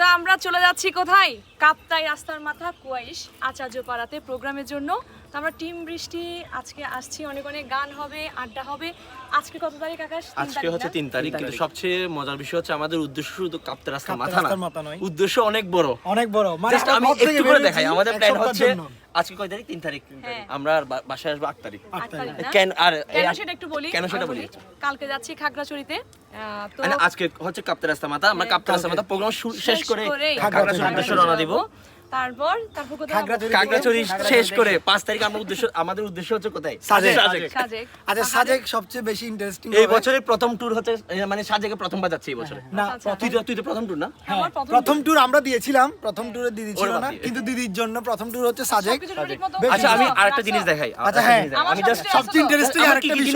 তো আমরা চলে যাচ্ছি কোথায়? কাপ্তাই রাস্তার মাথা কুয়াইশ আচার্য পাড়াতে প্রোগ্রামের জন্য। তো আমরা টিম বৃষ্টি আজকে আসছি অনেক অনেক গান হবে আড্ডা হবে। আজকে কত তারিখ আকাশ? আজকে হচ্ছে তিন তারিখ কিন্তু সবচেয়ে মজার বিষয় হচ্ছে আমাদের উদ্দেশ্য শুধু কাপ্তে রাস্তা কাপ্তে মাথা না। রাস্তার মাথা নয়। উদ্দেশ্য অনেক বড়। অনেক বড়। মানে আমি একটু করে দেখাই। আমাদের প্ল্যান হচ্ছে আজকে কয় তারিখ? তিন তারিখ হ্যাঁ। আমরা আর বাসায় আসব আট তারিখ। না? কেন? আর কেন সেটা একটু বলি? কেন সেটা বলি? কালকে যাচ্ছি খাগড়াছড়িতে। মানে আজকে হচ্ছে কাপ্তে রাস্তা মাথা আমরা হ্যাঁ, কাপ্তে রাস্তা মাথা প্রোগ্রাম শেষ করে করেই খাগড়াছড়ির উদ্দেশ্যে রওনা দিব। তারপর তারপর খাগড়াছড়ি শেষ করে পাঁচ তারিখ আমরা উদ্দেশ্য আমাদের উদ্দেশ্য হচ্ছে কোথায়? সাজেক। সাজেক। আচ্ছা সাজেক। সবচেয়ে বেশি ইন্টারেস্টিং এই বছরের প্রথম ট্যুর হচ্ছে মানে সাজেকে প্রথমবার যাচ্ছে এই বছরে। না আচ্ছা, তুই তুই তো প্রথম ট্যুর না? প্রথম প্রথম ট্যুর আমরা দিয়েছিলাম প্রথম ট্যুরে দিদি ছিল না কিন্তু দিদির জন্য প্রথম ট্যুর হচ্ছে সাজেক। আচ্ছা আমি রাখছো? আরেকটা জিনিস দেখাই আচ্ছা, হ্যাঁ। আমি জাস্ট সবচেয়ে ইন্টারেস্টিং আরেকটা জিনিস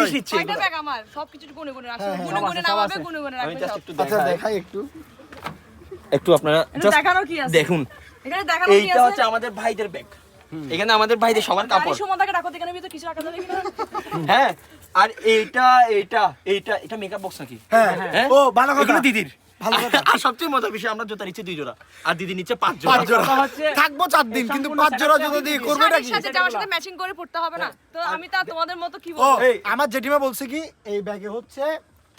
ব্যাগ আমার সবকিছু গুনে গুনে রাখছো। হ্যাঁ, গুনে গুনে নামাবে গুনে গুনে আমি রাখবে জাস্ট একটু আচ্ছা দেখাই একটু। একটু আপনারা? দেখুন এইটা হচ্ছে আমাদের ভাইদের ব্যাগ এখানে আমাদের ভাইদের সবার কাপড়। ডাকো এখানে ভিতর কিছু রাখা যাবে কিনা হ্যাঁ আর এইটা এইটা এইটা এটা মেকআপ বক্স নাকি? হ্যাঁ। হ্যাঁ? ও ভালো কথা। দিদির। ভালো কথা। আর সবচেয়ে মজার বিষয় আমরা জুতা নিচ্ছে দুই জোড়া। আর দিদি নিচ্ছে পাঁচ জোড়া। পাঁচ জোড়া। থাকব চার দিন কিন্তু পাঁচ জোড়া জুতো দিয়ে করবে নাকি সাথে সাথে ম্যাচিং করে পড়তে হবে না। তো আমি তা তোমাদের মতো কি বলব? আমার জেঠিমা বলছে কি এই ব্যাগে হচ্ছে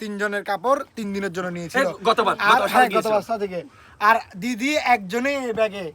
তিনজনের কাপড় তিন দিনের জন্য নিয়েছিল গতবার, আর গতবার হ্যাঁ। থেকে আর দিদি একজনে এই ব্যাগে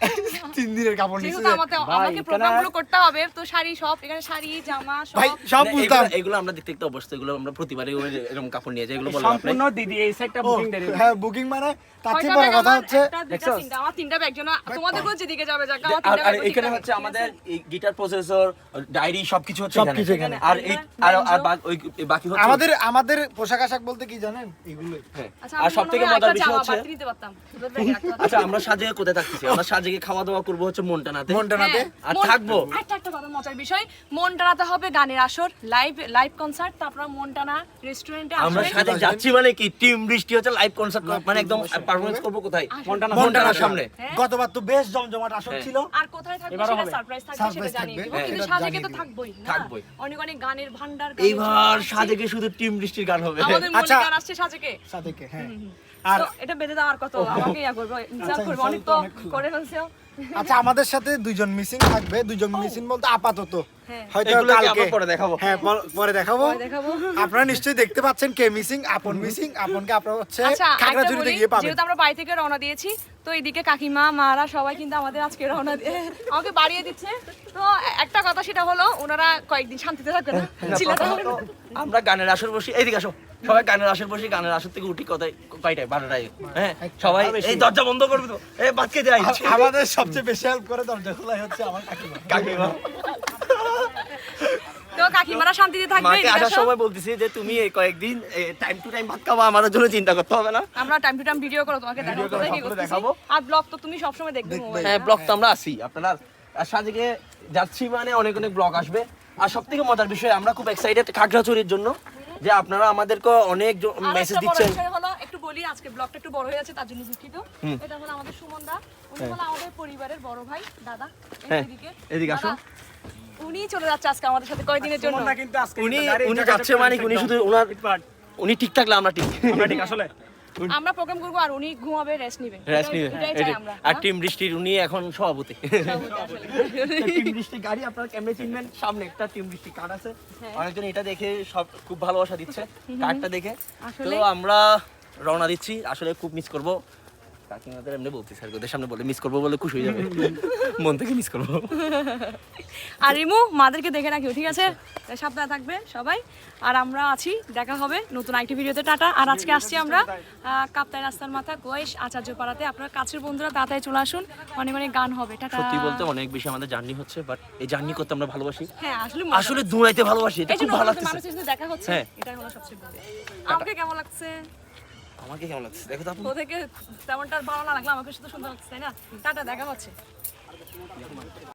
তিন দিনের কাপড় আমাকে আমাকে প্রোগ্রামগুলো করতে হবে তো শাড়ি সব এখানে শাড়ি জামা সব ভাই সব বুঝতাম। এগুলো- এগুলো আমরা দেখতে দেখতে অবস্থা এগুলো আমরা প্রতিবারই ওই এরকম কাপড় নিয়ে যাই এগুলো বললাম সম্পূর্ণ দিদি এই সাইডটা বুকিং দেরি। হ্যাঁ বুকিং মানে তার চেয়ে বড় কথা হচ্ছে একটা, আমার তিনটা ব্যাগ জন্য তোমাদের কোন যেদিকে যাবে যাক আমার আর তিনটা আর এখানে হচ্ছে আমাদের এই গিটার প্রসেসর ডায়েরি সবকিছু হচ্ছে সবকিছু এখানে। আর এই আর আর ওই বাকি হচ্ছে আমাদের আমাদের পোশাক আশাক বলতে কি জানেন? এগুলোই। হ্যাঁ। আচ্ছা আর আমি সব থেকে মজার বিষয় হচ্ছে। আচ্ছা আমরা সাজেকে কোথায় থাকতেছি? আমরা সাজেকে খাওয়া দাওয়া করব হচ্ছে মনটানাতে। মন্টানাতে? হ্যাঁ, আর থাকব? একটা একটা কথা মজার বিষয়। মন টানাতে হবে গানের আসর লাইভ লাইভ কনসার্ট তারপর মন টানা রেস্টুরেন্টে আমরা সাজে যাচ্ছি মানে কি? টিম বৃষ্টি হচ্ছে লাইভ কনসার্ট মানে একদম পারফরমেন্স করব কোথায়? মন্টানা মন্টানার সামনে। হ্যাঁ। গতবার তো বেশ জমজমাট আসর হ্যাঁ। ছিল। আর কোথায় থাকবে সেটা সারপ্রাইজ থাকবে সেটা জানিয়ে দিব কিন্তু সাজেকে তো। থাকবোই। না থাকবোই। অনেক অনেক গানের ভান্ডার এইবার। সাজেকে শুধু টিম বৃষ্টির গান হবে। আমাদের আচ্ছা। মনিকার আসছে সাজেকে। সাথেকে হ্যাঁ। আর আর এটা বেঁধে দেওয়ার কত আমাকে ইয়া করব। আচ্ছা, করব। অনেক তো। করে ফেলছো। আচ্ছা আমাদের সাথে দুইজন মিসিং থাকবে। দুইজন মিসিং বলতে আপাতত। হ্যাঁ। হয়তো কালকে আমরা পরে দেখাবো। হ্যাঁ পরে দেখাবো। আপনারা নিশ্চয়ই দেখতে পাচ্ছেন কে মিসিং আপন মিসিং আপনকে আপনারা হচ্ছে আচ্ছা গিয়ে পাবেন। যেহেতু আমরা বাড়ি থেকে রওনা দিয়েছি তো এদিকে কাকিমা মারা সবাই কিন্তু আমাদের আজকে রওনা দিয়ে আমাকে বাড়িয়ে দিচ্ছে। তো একটা কথা সেটা হলো ওনারা কয়েকদিন শান্তিতে থাকবে না। না। আমরা গানের আসর বসি। এইদিকে আসো। সবাই গানের আসর বসি গানের আসর থেকে উঠি কথায় কয়টায়? বারোটায়। হ্যাঁ সবাই এই দরজা বন্ধ করবে তো। এ বাদকে যাই আমাদের সবচেয়ে বেশি হেল্প করে দরজা খোলাই হচ্ছে আমার কাকিমা। কাকিমা। তো কাকিমারা শান্তিতে থাকবে মাকে আসার সময় বলতেছি যে তুমি এই কয়েকদিন টাইম টু টাইম ভাত খাওয়া আমার জন্য চিন্তা করতে হবে না। আমরা টাইম টু টাইম ভিডিও করো তোমাকে দেখাবো করে কোথায় কি সবগুলো করতেছি। দেখাবো। আর ব্লগ তো তুমি সবসময় দেখবে হ্যাঁ ব্লগ তো আমরা আসি আপনারা আর সাজেকে যাচ্ছি মানে অনেক অনেক ব্লগ আসবে। আর সব থেকে মজার বিষয় আমরা খুব এক্সাইটেড খাগড়াছড়ির জন্য। যে আপনারা আমাদেরকে অনেক মেসেজ দিচ্ছেন। একটু বলি আজকে ব্লগটা একটু বড় হয়ে যাচ্ছে তার জন্য দুঃখিত। এটা হলো আমাদের সুমন দা। উনি হলো আমাদের পরিবারের বড় ভাই দাদা হ্যাঁ, এদিকে। এদিকে আসুন। উনি চলে যাচ্ছে আজকে আমাদের সাথে কয়দিনের জন্য। সুমনদা কিন্তু আজকে উনি উনি যাচ্ছে মানে উনি শুধু ওনার উনি ঠিক থাকলে আমরা ঠিক। আমরা ঠিক আসলে। আমরা প্রোগ্রাম করব আর উনি ঘুমাবে রেস্ট নেবে। রেস্ট নেবে। এটাই আমরা। আর টিম বৃষ্টির উনি এখন সভাপতি। সভাপতি টিম বৃষ্টি গাড়ি আপনারা কেমনে চিনবেন সামনে একটা টিম বৃষ্টি কার্ড আছে। হ্যাঁ। অনেকজন এটা দেখে সব খুব ভালোবাসা দিচ্ছে কার্ডটা দেখে। তো আমরা রওনা দিচ্ছি আসলে খুব মিস করব। কাকিমাদের এমনি বলছি স্যার ওদের সামনে বলে মিস করব বলে খুশি হয়ে যাবে। মন থেকে মিস করব। আর রিমু মাদেরকে দেখে রাখিও ঠিক আছে? সাবধানে থাকবে সবাই। আর আমরা আছি দেখা হবে নতুন আইটি ভিডিওতে টাটা। আর আজকে আসছি আমরা কাপ্তাই রাস্তার মাথা গোয়েশ আচার্যপাড়াতে। আপনার কাছের বন্ধুরা তাড়াতাড়ি চলে আসুন অনেক অনেক গান হবে। টাটা। সত্যি বলতে অনেক বেশি আমাদের জার্নি হচ্ছে বাট এই জার্নি করতে আমরা ভালোবাসি। হ্যাঁ আসলে আসলে দৌড়াইতে ভালোবাসি এটা খুব ভালো সাথে দেখা হচ্ছে হ্যাঁ। হলো সবচেয়ে বড়। আমাকে কেমন লাগছে? আমাকে কেমন লাগছে? দেখো তো আপু। তেমনটা ভালো না লাগল আমাকে শুধু সুন্দর লাগছে, তাই না? টাটা, দেখা হচ্ছে।